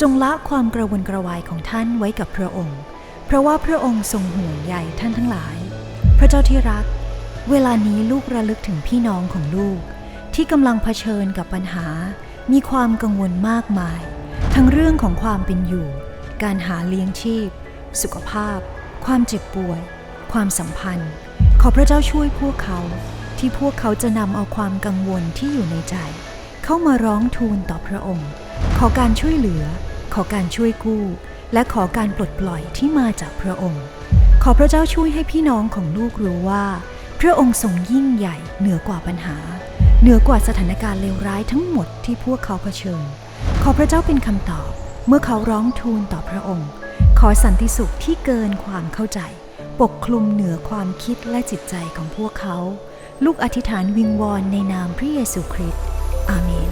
จงละความกระวนกระวายของท่านไว้กับพระองค์ เพราะว่าพระองค์ทรงห่วงใยท่านทั้งหลาย พระเจ้าที่รัก เวลานี้ลูกระลึกถึงพี่น้องของลูก ที่กำลังเผชิญกับปัญหา มีความกังวลมากมาย ทั้งเรื่องของความเป็นอยู่ การหาเลี้ยงชีพ สุขภาพ ความเจ็บป่วย ความสัมพันธ์ ขอพระเจ้าช่วยพวกเขา ที่พวกเขาจะนำเอาความกังวลที่อยู่ในใจ เข้ามาร้องทูลต่อพระองค์ ขอการช่วยเหลือ ขอการช่วยกู้ และขอการปลดปล่อยที่มาจากพระองค์ ขอพระเจ้าช่วยให้พี่น้องของลูกรู้ว่า พระองค์ทรงยิ่งใหญ่เหนือกว่าปัญหา เหนือกว่าสถานการณ์เลวร้ายทั้งหมดที่พวกเขาเผชิญ ขอพระเจ้าเป็นคำตอบ เมื่อเขาร้องทูลต่อพระองค์ ขอสันติสุขที่เกินความเข้าใจ ปกคลุมเหนือความคิดและจิตใจของพวกเขา ลูกอธิษฐานวิงวอนในนามพระเยซูคริสต์ Amén.